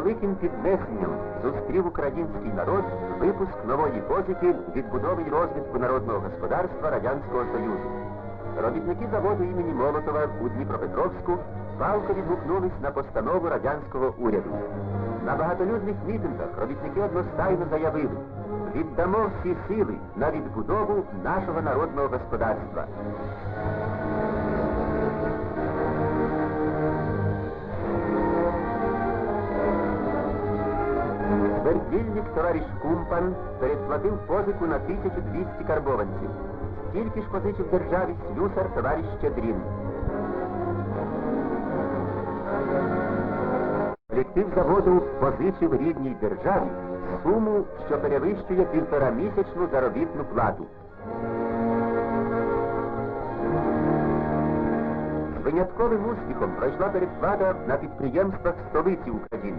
великим піднесенням зустрів український народ випуск нової позики відбудови й розвитку народного господарства Радянського Союзу. Робітники заводу імені Молотова у Дніпропетровську палко відгукнулись на постанову радянського уряду. На багатолюдних мітингах робітники одностайно заявили, віддамо всі сили на відбудову нашого народного господарства. Вердільник товариш Кумпан передплатив позику на 1200 карбованців. Стільки ж позичив державі слюсар товариш Щедрін. Колектив заводу позичив рідній державі суму, що перевищує півторамісячну заробітну плату. Винятковим успіхом пройшла передплата на підприємствах столиці України.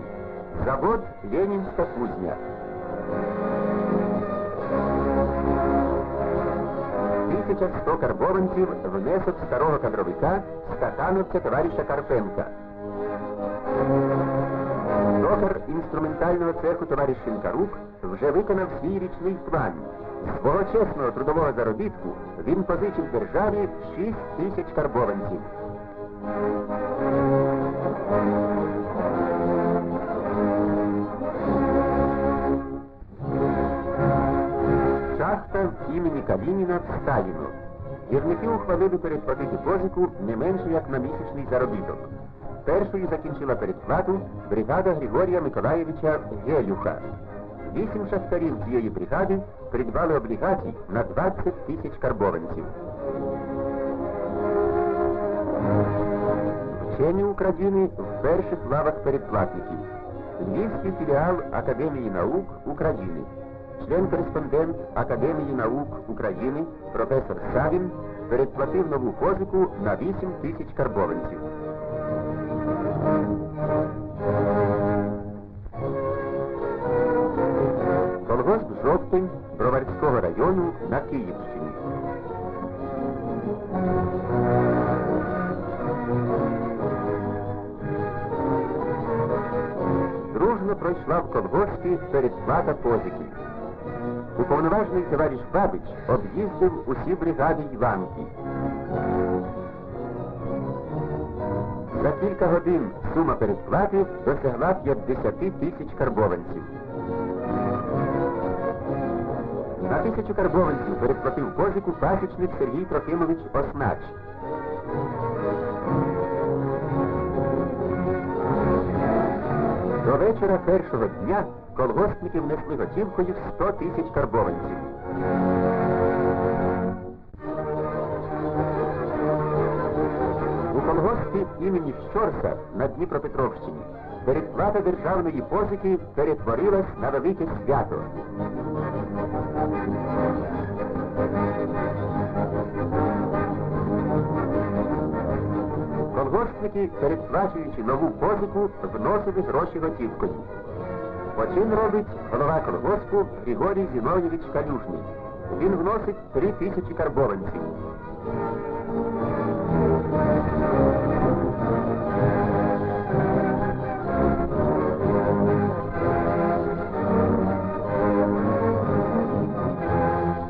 Завод Ленінська кузня. Тисяча сто карбованців внесок старого кадровика стакановця товариша Карпенка. Токар інструментального цеху товариш Шинкарук вже виконав свій річний план. З свого чесного трудового заробітку він позичив державі 6 тисяч карбованців. Шахта імені Калініна Сталіну. Гірники ухвалили передплатити позику не менше як на місячний заробіток. Першою закінчила передплату бригада Григорія Миколаєвича Гелюха. Вісім шахтарів цієї бригади придбали облігацій на 20 тисяч карбованців. Вчені України в перших лавах передплатників. Львівський філіал Академії наук України. Член-кореспондент Академії наук України професор Савін передплатив нову позику на 8 тисяч карбованців. Колгосп Жовтень Броварського району на Київщині. Дружно пройшла в колгоспі передплата позики. Уповноважений товариш Бабич об'їздив усі бригади Іванки. За кілька годин сума передплати досягла 50 тисяч карбованців. На тисячу карбованців передплатив позику пасічник Сергій Трохимович Оснач. До вечора першого дня колгоспники внесли готівкою 100 тисяч карбованців. У колгоспі імені Щорса на Дніпропетровщині передплата державної позики перетворилась на велике свято. Колгоспники, передплачуючи нову позику, вносили гроші готівкою. Почин робить голова колгоспу Григорій Зіновійович Калюжний. Він вносить три тисячі карбованців.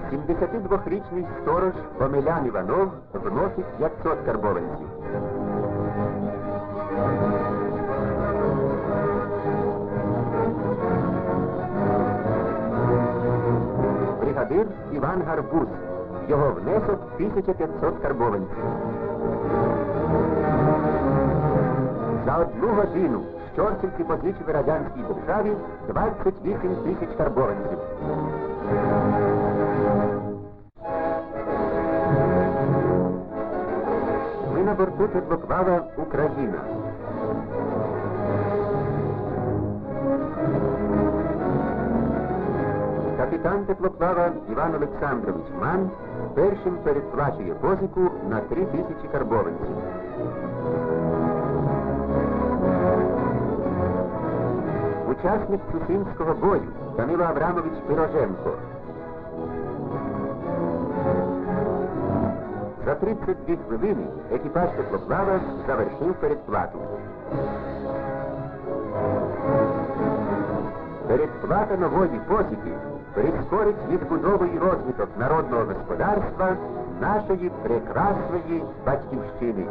Сімдесятидвохрічний сторож Омелян Іванов вносить 500 карбованців. Бригадир Іван Гарбуз. Його внесок 1500 карбованців. За одну годину щорцівці позичили радянській державі 28 тисяч карбованців. Ми на борту теплоплава Україна. Капітан теплоплава Іван Олександрович Ман першим передплачує позику на три тисячі карбованців. Учасник Цусимського бою Данило Аврамович Пироженко. За 32 хвилини екіпаж теплоплава завершив передплату. передплата нової позики прискорить відбудовий розвиток народного господарства нашої прекрасної батьківщини.